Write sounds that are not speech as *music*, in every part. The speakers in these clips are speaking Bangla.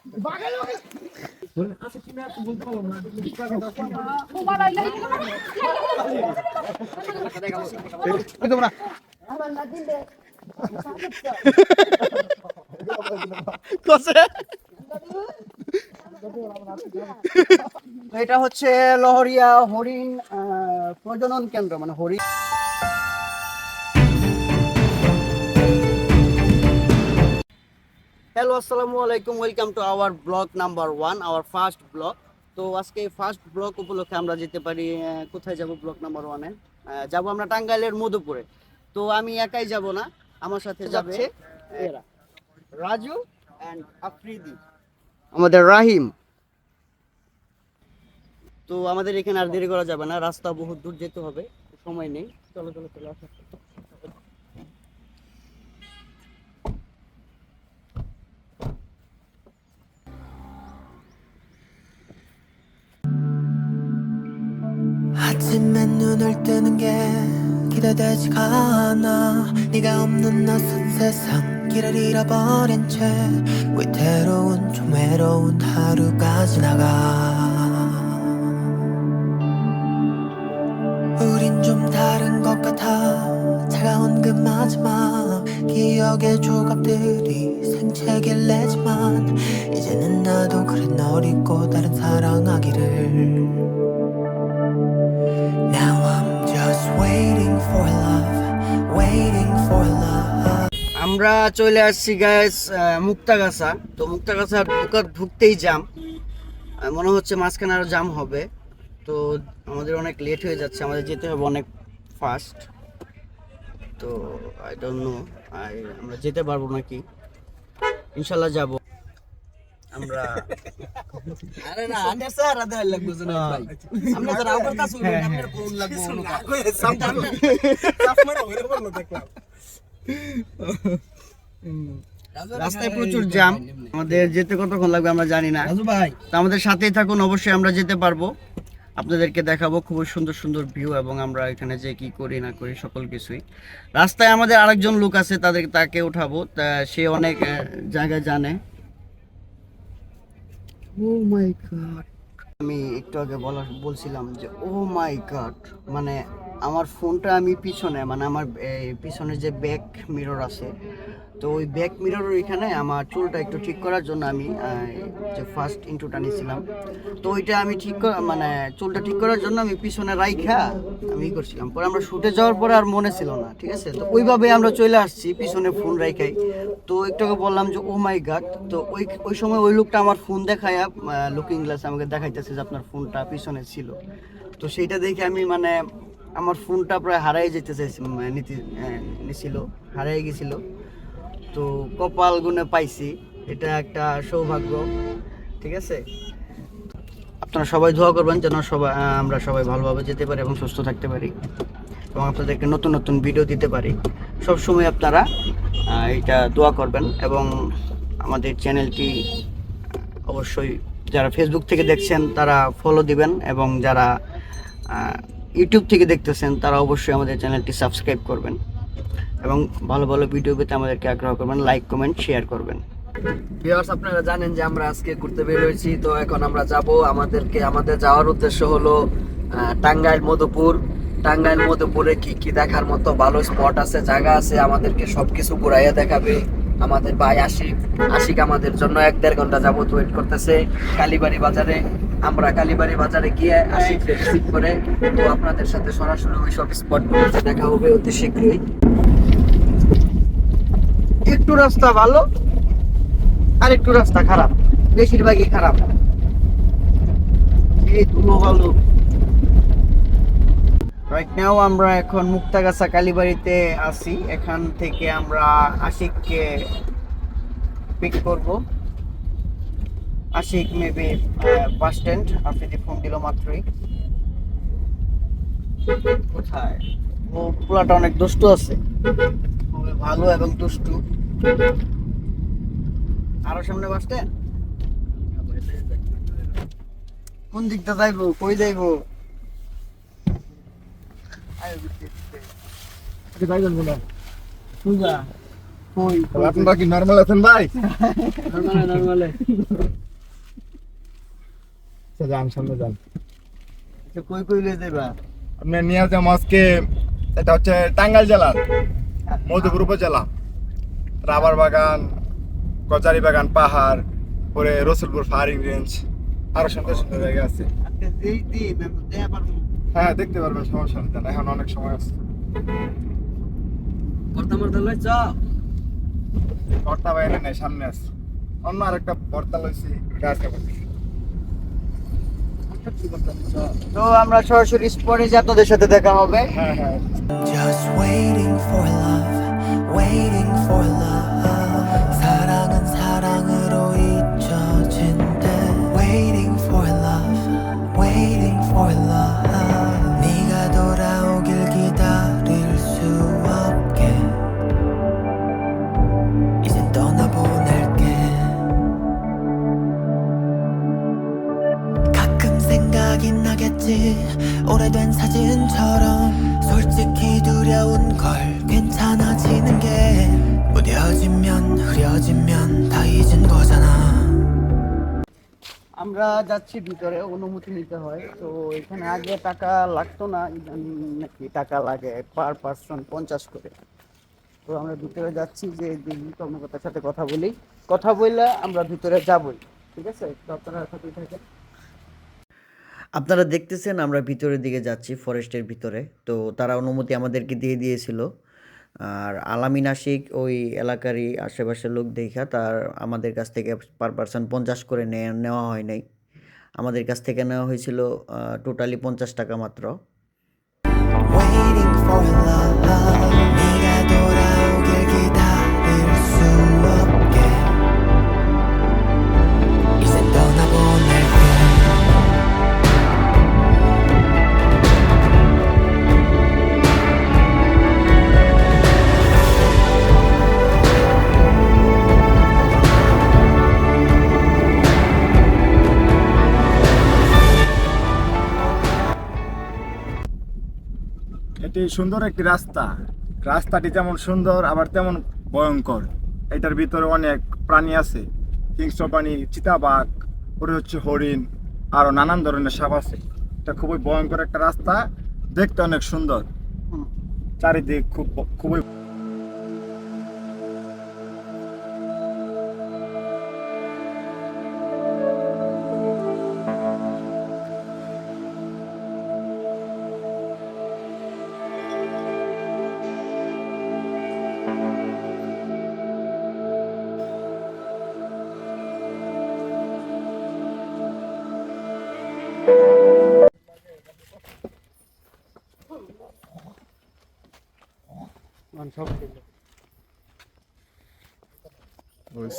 *laughs* এটা হচ্ছে লহরিয়া হরিণ প্রজনন কেন্দ্র মানে হরিণ। হ্যালো আসসালামু আলাইকুম welcome to our blog number one our first blog তো আজকে ফার্স্ট ব্লগ উপলক্ষে আমরা যেতে পারি কোথায় যাব ব্লগ নাম্বার ওয়ানে যাব আমরা টাঙ্গাইলের মধুপুরে। তো আমি একাই যাব না আমার সাথে যাবে এরা। রাজু অ্যান্ড আফ্রিদি। আমাদের রাহিম। তো আমাদের এখানে আর দেরি করা যাবে না রাস্তা বহুত দূর যেতে হবে সময় নেই। চলো চলো চলো আসো। 아침에 눈을 뜨는 게 기대되지가 않아. 네가 없는 낯선 세상 길을 잃어버린 채 위태로운 좀 외로운 하루가 지나가. 우린 좀 다른 것 같아. 차가운 그 마지막 기억의 조각들이 생채길 내지만 이제는 나도 그래 널 잊고 다른 사랑하기를 আমরা চলে আসছি গ্যাস মুক্তাগাছা। তো মুক্তাগাছা ঢুকা ঢুকতেই জাম মনে হচ্ছে মাঝখানে আরও জাম হবে। তো আমাদের অনেক লেট হয়ে যাচ্ছে, আমাদের যেতে হবে অনেক ফাস্ট তো আই ডোন্ট নো আমরা যেতে পারব নাকি? ইনশাল্লাহ যাব। আমরা আরে না আন্ডে স্যার আদে লাগবো জন্য ভাই। আমরা যারা আবার কাছে উঠে আপনার কোন লাগবো রাস্তায় প্রচুর জ্যাম। আমাদের যেতে কতক্ষণ লাগবে আমরা জানি না। রাজু ভাই। তো আমাদের সাথেই থাকুন অবশ্যই আমরা যেতে পারব। আপনাদেরকে দেখাবো খুব সুন্দর সুন্দর ভিউ এবং আমরা এখানে যে কি করি না করি সকল কিছুই। রাস্তায় আমাদের আরেকজন লোক আছে তাদের তাকে উঠাবো। তা সে অনেক আহ, জায়গায় জানে। ও মাই গড আমি একটু আগে বলা বলছিলাম যে ও মাই গড মানে আমার ফোনটা আমি পিছনে মানে আমার পিছনে যে ব্যাক মিরর আছে, তো ওই ব্যাক মিররের এখানে আমার চুলটা একটু ঠিক করার জন্য আমি যে ফার্স্ট ইন্টুটা নিয়েছিলাম। তো ওইটা আমি ঠিক মানে চুলটা ঠিক করার জন্য আমি পিছনে রাইখা আমি ই করছিলাম। পরে আমরা শুটে যাওয়ার পরে আর মনে ছিল না, ঠিক আছে? তো ওইভাবে আমরা চলে আসছি পিছনে ফোন রাইখাই। তো একটু বললাম যে ও মাই গাড তো ওই ওই সময় ওই লোকটা আমার ফোন দেখায়া লুকিং গ্লাস আমাকে দেখাইতেছে যে আপনার ফোনটা পিছনে ছিল। তো সেইটা দেখে আমি মানে আমার ফোনটা প্রায় হারাই যেতে চাইছি নিছিল, হারাই গেছিল। তো কপাল গুনে পাইছি, এটা একটা সৌভাগ্য, ঠিক আছে? আপনারা সবাই দোয়া করবেন যেন সবাই আমরা সবাই ভালোভাবে যেতে পারি এবং সুস্থ থাকতে পারি এবং আপনাদেরকে নতুন নতুন ভিডিও দিতে পারি। সব সময় আপনারা এটা দোয়া করবেন এবং আমাদের চ্যানেলটি অবশ্যই যারা ফেসবুক থেকে দেখছেন, তারা ফলো দিবেন এবং যারা ইউটিউব থেকে দেখতেছেন, তারা অবশ্যই আমাদের চ্যানেলটি সাবস্ক্রাইব করবেন এবং ভালো ভালো ভিডিও পেতে আমাদেরকে আগ্রহ করবেন লাইক কমেন্ট শেয়ার করবেন। ভিউয়ার্স আপনারা জানেন যে আমরা আজকে ঘুরতে বের হয়েছি, তো এখন আমরা যাব আমাদেরকে, আমাদের যাওয়ার উদ্দেশ্য হলো টাঙ্গাইল, মধুপুর। টাঙ্গাইল, মধুপুরে কি কি দেখার মতো ভালো স্পট আছে, জায়গা আছে, আমাদেরকে সবকিছু ঘুরাইয়া দেখাবে। আমাদের ভাই আশিক আশিক আমাদের জন্য এক দেড় ঘণ্টা যাবত ওয়েট করতেছে কালীবাড়ি বাজারে। আমরা কালীবাড়ি বাজারে গিয়ে আশিক রিসিভ করে। তো আপনাদের সাথে সরাসরি ওই সব স্পট দেখা হবে অতি শীঘ্রই। একটু রাস্তা ভালো, আর একটু রাস্তা খারাপ। বেশিরভাগই খারাপ। এই ধুলো ভালো রাইট আমরা এখন মুক্তাগাছা কালীবাড়িতে আছি। এখান থেকে আমরা আশিককে পিক করব। আশিক মেবি বাস স্ট্যান্ড আপনি ফোন দিল মাত্রই। কোথায়? ও পোলাটা অনেক দুষ্টু আছে। খুবই ভালো এবং দুষ্টু। আরও সামনে বাস স্ট্যান্ড কোন দিকটা যাইবো? কই যাইবো? আপনারা কি নর্মাল আছেন ভাই? *laughs* *laughs* নরমালে নরমালে আচ্ছা, যান সামনে যান। আচ্ছা, কই কই লয়ে যাবা আপনি নিয়ে যাম আজকে এটা হচ্ছে টাঙ্গাইল জেলার মধুপুর উপজেলা। রাবার বাগান কচারি বাগান পাহাড় পরে রসুলপুর ফায়ারিং রেঞ্জ আরও সুন্দর সুন্দর জায়গা আছে। পারব হ্যাঁ দেখতে পারবেন সমস্যা নেই এখন অনেক সময় আছে। ভর্তা বাইরে নেই সামনে আছে। অন্য আরেকটা ভর্তা লইছি গাছ কাপড় তো আমরা সরাসরি স্পটে যে আপনাদের সাথে দেখা হবে হ্যাঁ হ্যাঁ Just waiting for love, waiting for love. যাচ্ছি, ভিতরে অনুমতি নিতে হয়। তো এখানে আগে টাকা লাগতো না নাকি টাকা লাগে, পার পার্সন পঞ্চাশ করে। তো আমরা ভিতরে যাচ্ছি যে কর্মকর্তার সাথে কথা বলি। কথা বললে আমরা ভিতরে যাবই, ঠিক আছে? তো আপনারা সাথেই থাকেন। আপনারা দেখতেছেন, আমরা ভিতরের দিকে যাচ্ছি, ফরেস্টের ভিতরে। তো তারা অনুমতি আমাদেরকে দিয়ে দিয়েছিল। আর আলামিন আশিক ওই এলাকারই আশেপাশের লোক দেখা, তার আমাদের কাছ থেকে পার পার্সন পঞ্চাশ করে নেওয়া হয় নাই। আমাদের কাছ থেকে নেওয়া হয়েছিল টোটালি পঞ্চাশ টাকা মাত্র। এটি সুন্দর একটি রাস্তা। রাস্তাটি যেমন সুন্দর আবার তেমন ভয়ঙ্কর। এটার ভিতরে অনেক প্রাণী আছে। হিংস্র প্রাণী চিতাবাঘ পরে হচ্ছে হরিণ আরও নানান ধরনের সাপ আছে। এটা খুবই ভয়ঙ্কর একটা রাস্তা। দেখতে অনেক সুন্দর। চারিদিক খুব খুবই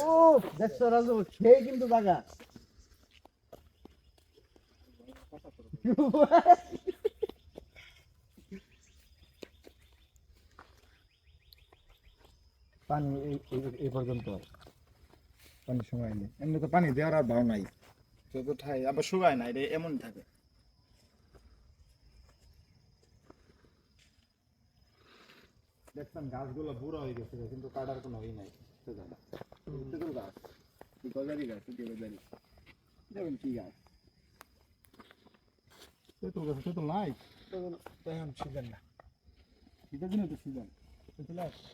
ও দেখছ রাজু সেই কিন্তু জায়গা পানি এই- পর্যন্ত। পানি সময় নেই। এমনি তো পানি দেওয়ার আর ভাও নাই। যত ঠাই আবার শুকায় না এটা এমন থাকে। দেখছেন গাছগুলো বুড়ো হয়ে গেছে কিন্তু কাটার কোনো ই নাই। গাছ তেঁতুল গাছ গজারি গাছ গজারি দেখুন কি গাছ তেঁতুল গাছ তেঁতুল নাই তেঁতুল এখন সিজন না শীতের দিনে তো সিজন তেঁতুল আছে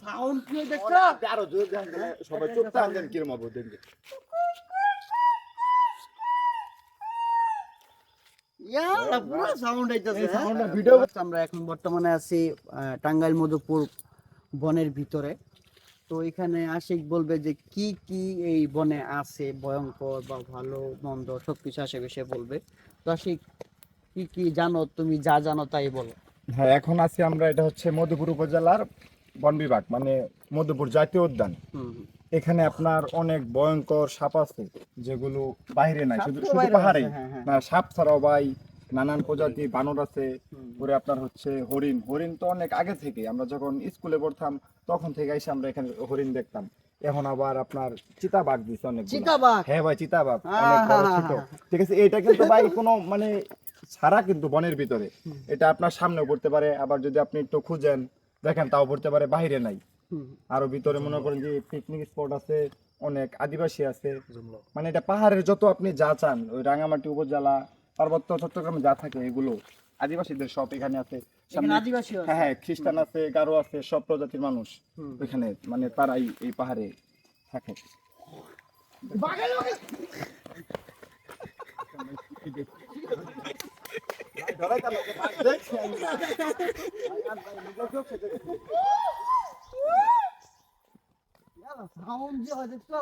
সাউন্ড কি দেখছ? আরও জোর দেন সবাই চোখ টান দেন কিরম হবে দেখবে ইয়া পুরো সাউন্ড আইতাছে এই sound টা হ্যাঁ? video- আমরা এখন বর্তমানে আছি টাঙ্গাইল মধুপুর বনের ভিতরে। তো এখানে আশিক বলবে যে কি কি এই বনে আছে ভয়ঙ্কর বা ভালো মন্দ সবকিছু আশিক সে বলবে। তো আশিক কি কি জানো তুমি যা জানো তাই বলো। হ্যাঁ এখন আছি আমরা এটা হচ্ছে মধুপুর উপজেলার বন বিভাগ মানে মধুপুর জাতীয় উদ্যান। এখানে আপনার অনেক ভয়ঙ্কর সাপ আছে যেগুলো বাইরে নাই শুধু শুধু পাহাড়ে। হ্যাঁ, হ্যাঁ। না সাপ ছাড়াও ভাই নানান প্রজাতি বানর আছে। পরে আপনার হচ্ছে হরিণ। হরিণ তো অনেক আগে থেকে আমরা যখন স্কুলে পড়তাম তখন থেকে এসে আমরা এখানে হরিণ দেখতাম। এখন আবার আপনার চিতাবাঘ দিছে অনেক চিতাবাঘ? হ্যাঁ ভাই চিতাবাঘ অনেক বড় ছোট। ঠিক আছে এটা কিন্তু ভাই কোনো মানে ছাড়া কিন্তু বনের ভিতরে। এটা আপনার সামনেও পড়তে পারে আবার যদি আপনি একটু খুঁজেন দেখেন তাও পড়তে পারে বাইরে নাই। আরও ভিতরে মনে করেন যে পিকনিক স্পট আছে অনেক আদিবাসী আছে। মানে এটা পাহাড়ের যত আপনি যা চান ওই রাঙামাটি উপজেলা পার্বত্য চট্টগ্রামে যা থাকে এগুলো। আদিবাসীদের সব এখানে আছে। আদিবাসী হ্যাঁ হ্যাঁ খ্রিস্টান আছে গারো আছে সব প্রজাতির মানুষ ওইখানে মানে তারাই এই পাহাড়ে থাকে। *laughs* *laughs* সাউন্ড যে হয় দেখছ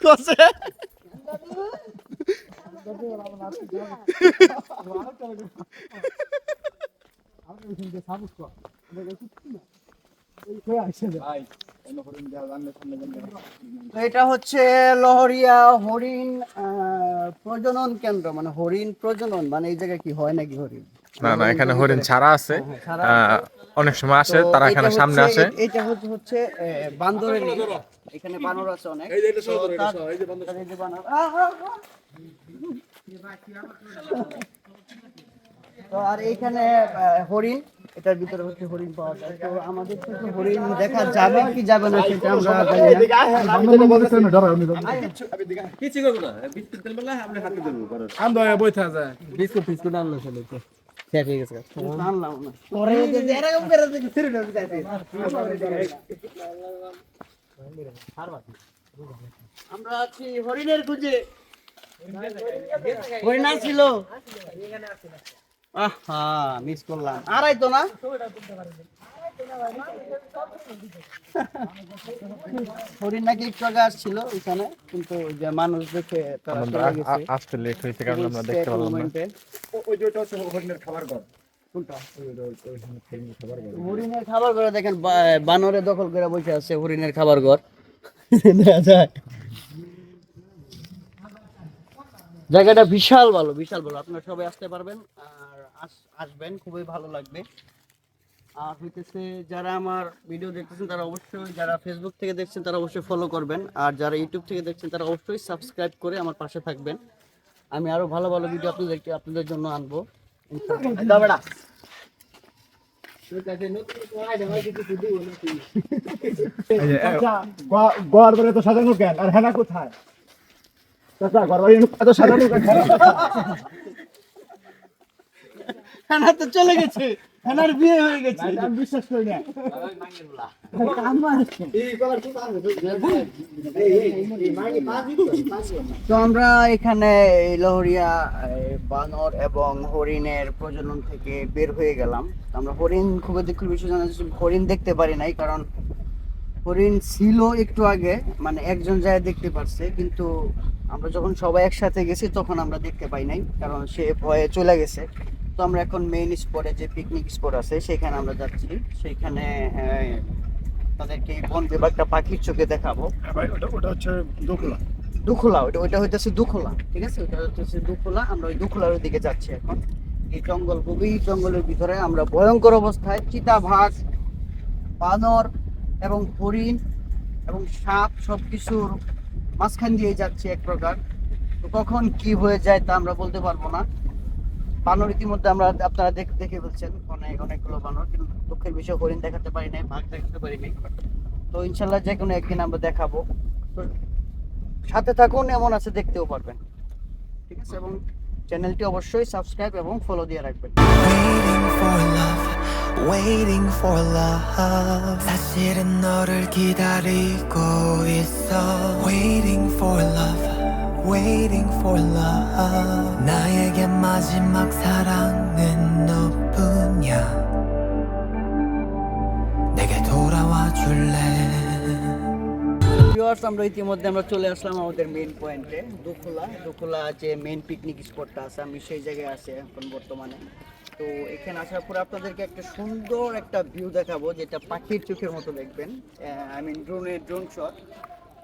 তো এটা হচ্ছে লহরিয়া হরিণ প্রজনন কেন্দ্র মানে হরিণ প্রজনন মানে এই জায়গায় কি হয় নাকি হরিণ? না না এখানে হরিণ ছাড়া আছে। ছাড়া আহ, অনেক সময় আসে তারা এখানে সামনে আসে এটা হচ্ছে হচ্ছে বান্দরের এখানে বানর আছে অনেক তো তার- তার এই যে বানর- আহ, আহ, আহ। তো আর এইখানে হরিণ এটার ভিতরে হচ্ছে হরিণ পাওয়া যায় তো আমাদের থেকে হরিণ দেখা যাবে কি যাবে না সেটা আমরা জানি না জানলাম না। পরে যে এরকম করে যে ছেড়ে দেবে আমরা আছি হরিণের খুঁজে হরিণ ছিল আহা মিস করলাম আড়াই তো না হরিণ নাকি একটু আগে আসছিল এখানে কিন্তু যে মানুষ দেখে তারা চলে গেছে। আসতে লেট হয়েছে কারণ আমরা দেখতে পারলাম না। ওই যে ওটা হচ্ছে হরিণের খাবার ঘর। হরিণের খাবার ঘরে দেখেন বানরে দখল করে বসে আছে হরিণের খাবার ঘর। দেখা যায় জায়গাটা বিশাল ভালো বিশাল ভালো। আপনারা সবাই আসতে পারবেন আর আসবেন খুবই ভালো লাগবে। আর হইতেছে যারা আমার ভিডিও দেখতেছেন তারা অবশ্যই যারা ফেসবুক থেকে দেখছেন তারা অবশ্যই ফলো করবেন। আর যারা ইউটিউব থেকে দেখছেন তারা অবশ্যই সাবস্ক্রাইব করে আমার পাশে থাকবেন। আমি আরও ভালো ভালো ভিডিও আপনাদেরকে আপনাদের জন্য আনব। ঘর বাড়ি তো সাজানো কেন? আর হেনা কোথায়? চাচা ঘর বাড়ি এত সাজানো কেন? হেনা তো চলে গেছে। বিয়ে হয়ে গেছে। আমি বিশ্বাস করি না। তো আমরা এখানে এই লহরিয়া বানর এবং হরিণের প্রজনন থেকে বের হয়ে গেলাম। আমরা হরিণ খুবই দুঃখের বিষয় জানা যাচ্ছে হরিণ দেখতে পারি নাই কারণ হরিণ ছিল একটু আগে মানে একজন যায় দেখতে পারছে কিন্তু আমরা যখন সবাই একসাথে গেছি তখন আমরা দেখতে পাই নাই কারণ সে ভয়ে চলে গেছে। তো আমরা এখন মেইন স্পটে যে পিকনিক স্পট আছে সেখানে আমরা যাচ্ছি। সেইখানে তাদেরকে বন বিভাগটা পাখির চোখে দেখাবো। ওটা ওটা হচ্ছে দোকলা দুখোলা ওটা ওইটা হইতেছে দুখোলা ঠিক আছে? ওটা হইতেছে দুখোলা। আমরা ওই দুখোলার দিকে যাচ্ছি এখন। এই জঙ্গল গভীর জঙ্গলের ভিতরে আমরা ভয়ঙ্কর অবস্থায় চিতাবাঘ বানর এবং হরিণ এবং সাপ সবকিছুর মাঝখান দিয়ে যাচ্ছি এক প্রকার। তো কখন কি হয়ে যায় তা আমরা বলতে পারব না। বানর ইতিমধ্যে আমরা আপনারা দেখ- দেখে ফেলছেন অনেক অনেকগুলো বানর কিন্তু দুঃখের বিষয় হরিণ দেখাতে পারি নাই বাঘ দেখাতে পারি নাই তো ইনশাল্লাহ যে কোনো একদিন আমরা দেখাবো তো সাথে থাকুন এমন আছে দেখতেও পারবেন ঠিক আছে এবং চ্যানেলটি অবশ্যই সাবস্ক্রাইব এবং ফলো দিয়ে রাখবেন Waiting for love, waiting for love. 사실은 너를 기다리고 있어. Waiting for love, waiting for love. 나에게 마지막 사랑은 너뿐이야. 내게 돌아와 줄래? Viewers আমরা ইতিমধ্যে আমরা চলে আসলাম আমাদের মেইন পয়েন্টে দুখুলা দুখুলা যে মেইন পিকনিক স্পটটা আছে আমি সেই জায়গায় আছি এখন বর্তমানে তো এখানে আসার পরে আপনাদেরকে একটা সুন্দর একটা ভিউ দেখাবো যেটা পাখির চোখের মতো দেখবেন আই মিন ড্রোনের ড্রোন শট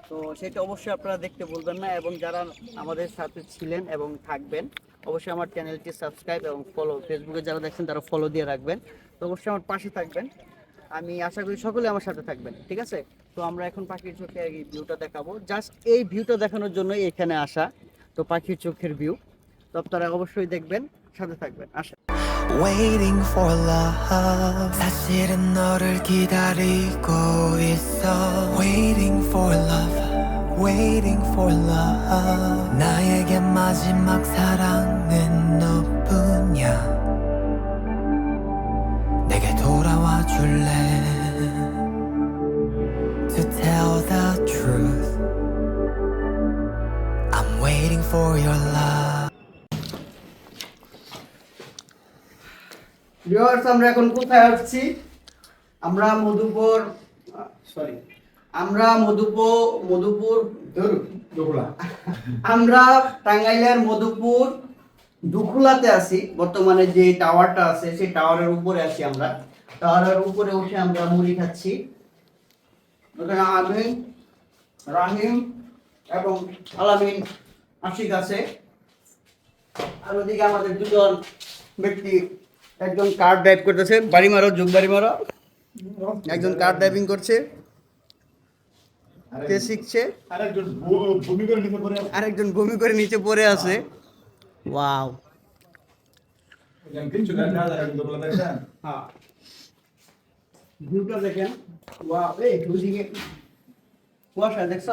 তো সেটা অবশ্যই আপনারা দেখতে বলবেন না এবং যারা আমাদের সাথে ছিলেন এবং থাকবেন অবশ্যই আমার চ্যানেলটি সাবস্ক্রাইব এবং ফলো ফেসবুকে যারা দেখছেন তারা ফলো দিয়ে রাখবেন তো অবশ্যই আমার পাশে থাকবেন আমি আশা করি সকলে আমার সাথে থাকবেন ঠিক আছে তো আমরা এখন পাখির চোখে এই ভিউটা দেখাবো জাস্ট এই ভিউটা দেখানোর জন্যই এখানে আসা তো পাখির চোখের ভিউ তো আপনারা অবশ্যই দেখবেন সাথে থাকবেন আসা Waiting for love 사실은 너를 기다리고 있어 Waiting for love Waiting for love 나에게 마지막 사랑은 너뿐이야 내게 돌아와 줄래 To tell the truth I'm waiting for your love viewers আমরা এখন কোথায় আসছি আমরা মধুপুর সরি আমরা মধুপুর মধুপুর। আমরা টাঙ্গাইলের মধুপুর দুখুলাতে আছি। বর্তমানে যে টাওয়ারটা আছে সেই টাওয়ারের উপরে আছি আমরা। টাওয়ারের উপরে উঠে আমরা মুড়ি খাচ্ছি। আমিন রাহিম এবং আলামিন আশিক আছে। আর ওদিকে আমাদের দুজন ব্যক্তি একজন কার ড্রাইভ করতেছে? বাড়ি মারো যুগ বাড়ি মারো। একজন কার ড্রাইভিং করছে? কে শিখছে? আরেকজন ভূমি করে আরেকজন বমি করে নিচে পড়ে আছে। ওয়াও। হ্যাঁ। ভিউটা দেখেন। ওয়াও এই দুদিকে কুয়াশা দেখছ?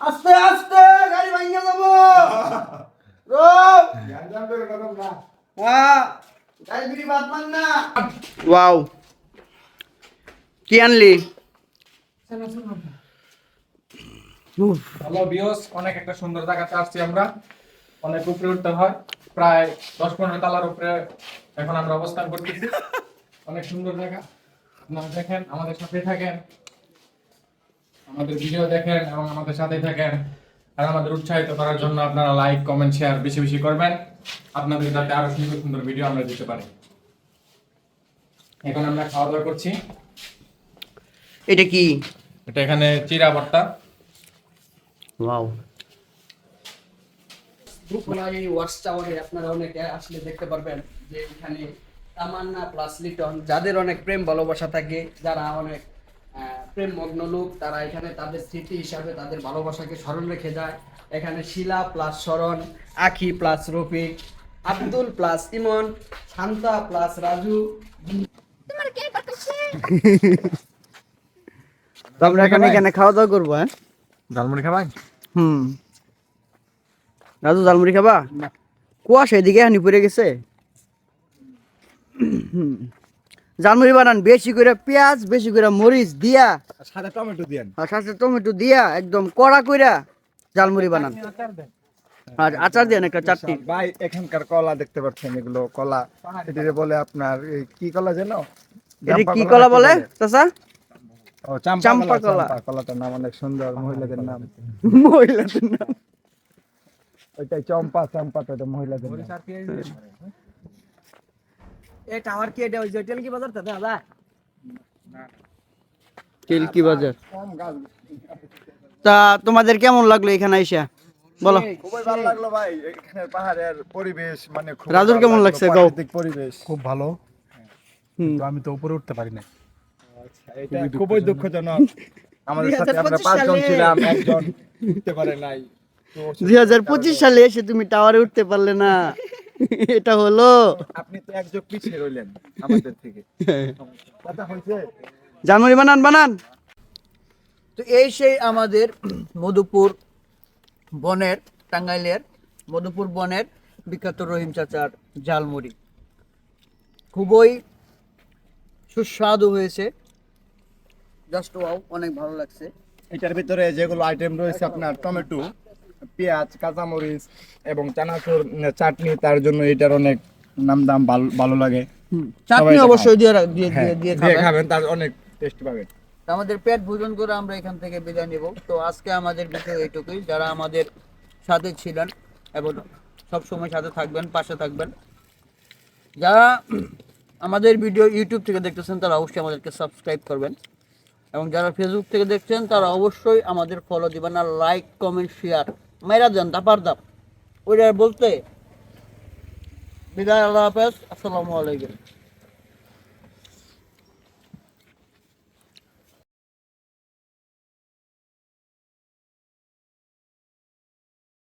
আস্তে আস্তে গাড়ি ভাঙিয়ে যাব গাড়ি বাদ মান না। ওয়াও। কি আনলি? হ্যালো বিয়স অনেক একটা সুন্দর জায়গাতে আসছি আমরা। অনেক উপরে উঠতে হয়। প্রায় দশ পনেরো তালার উপরে এখন আমরা অবস্থান করতেছি। অনেক সুন্দর জায়গা। আপনারা দেখেন আমাদের সাথে থাকেন। আমাদের ভিডিও দেখেন এবং আমাদের সাথে থাকেন। আর আমাদের উৎসাহিত করার জন্য আপনারা লাইক কমেন্ট শেয়ার বেশি বেশি করবেন। আপনাদের যাতে আরও সুন্দর সুন্দর ভিডিও আমরা দিতে পারি। এখন আমরা খাওয়া দাওয়া করছি। এটা কি? এটা এখানে চিরা ভর্তা। ওয়াও। এই ওয়াচ টাওয়ারে আপনারা অনেকে আসলে দেখতে পারবেন যে এখানে তামান্না প্লাস লিটন যাদের অনেক প্রেম ভালোবাসা থাকে যারা অনেক আহ, প্রেম মগ্ন লোক তারা এখানে তাদের স্মৃতি হিসাবে তাদের ভালোবাসাকে স্মরণ রেখে যায়। এখানে Shila plus Sharan Akhi plus Rafiq Abdul plus Emon Shanta plus Raju. *laughs* তো আমরা এখানে এখানে খাওয়া দাওয়া করব হ্যাঁ? ঝালমুড়ি খাবেন হুম। রাজু ঝালমুড়ি খাবা? কুয়াশা এদিকে হানি পড়ে গেছে। ঝালমুড়ি বানান বেশি করে পেঁয়াজ বেশি করে মরিচ দিয়া। সাথে টমেটো দিয়েন। আর সাথে টমেটো দিয়া একদম কড়া কইরা ঝালমুড়ি বানান। আর আচার দেন একটা চাটনি ভাই এখানকার কলা দেখতে পাচ্ছেন এগুলো কলা। এটিকে বলে আপনার কি কলা যেন? এটা কি কলা কলা বলে? চাচা? ও চাম্পা চাম্পা কলা কলা। কলাটার নাম অনেক সুন্দর মহিলাদের নাম। মহিলাদের নাম। ওইটাই চম্পা চাম্পা তো মহিলাদের নাম। এই টাওয়ার কি এটা? ওই জটিল কি বাজার তো দাদা? তিলকি বাজার। তা তোমাদের কেমন লাগল এখানে আইসা? বলো। খুবই ভালো লাগল ভাই এখানের পাহাড়ের পরিবেশ মানে খুব রাজুর ভালো কেমন লাগছে? গাও। পরিবেশ। খুব ভালো। হুম। আমি তো উপরে উঠতে পারি না এটা খুবই দুঃখজনক। আমাদের সাথে আমরা পাঁচজন ছিলাম *laughs* একজন উঠতে পারে নাই। দুই হাজার পঁচিশ সালে এসে তুমি টাওয়ারে উঠতে পারলে না। *laughs* এটা হলো। আপনি তো এক যোগ পিছিয়ে রইলেন আমাদের থেকে। কথা হয়েছে? জানুয়ারি বানান বানান। তো এই সেই আমাদের মধুপুর বনের টাঙ্গাইলের মধুপুর বনের বিখ্যাত রহিম চাচার ঝালমুড়ি। খুবই সুস্বাদু হয়েছে। জাস্ট ওয়াও অনেক ভালো লাগছে। এটার ভিতরে যেগুলো আইটেম রয়েছে আপনার টমেটো পেঁয়াজ কাঁচামরিচ এবং চানাচুর চাটনি তার জন্য এটার অনেক নাম দাম ভালো লাগে। চাটনি অবশ্যই দিয়ে দিয়ে হ্যাঁ দিয়ে দিয়ে দিয়ে খাবেন। খাবেন তার অনেক টেস্ট পাবেন। আমাদের পেট ভোজন করে আমরা এখান থেকে বিদায় নিব। তো আজকে আমাদের ভিডিও এইটুকুই। যারা আমাদের সাথে ছিলেন এবং সব সময় সাথে থাকবেন পাশে থাকবেন যারা আমাদের ভিডিও ইউটিউব থেকে দেখতেছেন তারা অবশ্যই আমাদেরকে সাবস্ক্রাইব করবেন। এবং যারা ফেসবুক থেকে দেখছেন, তারা অবশ্যই আমাদের ফলো দিবেন আর লাইক কমেন্ট শেয়ার মেরা দেন, দাপার দাপ। ওইটা বলতে। বিদায়, আল্লাহ হাফেজ। আসসালামু আলাইকুম।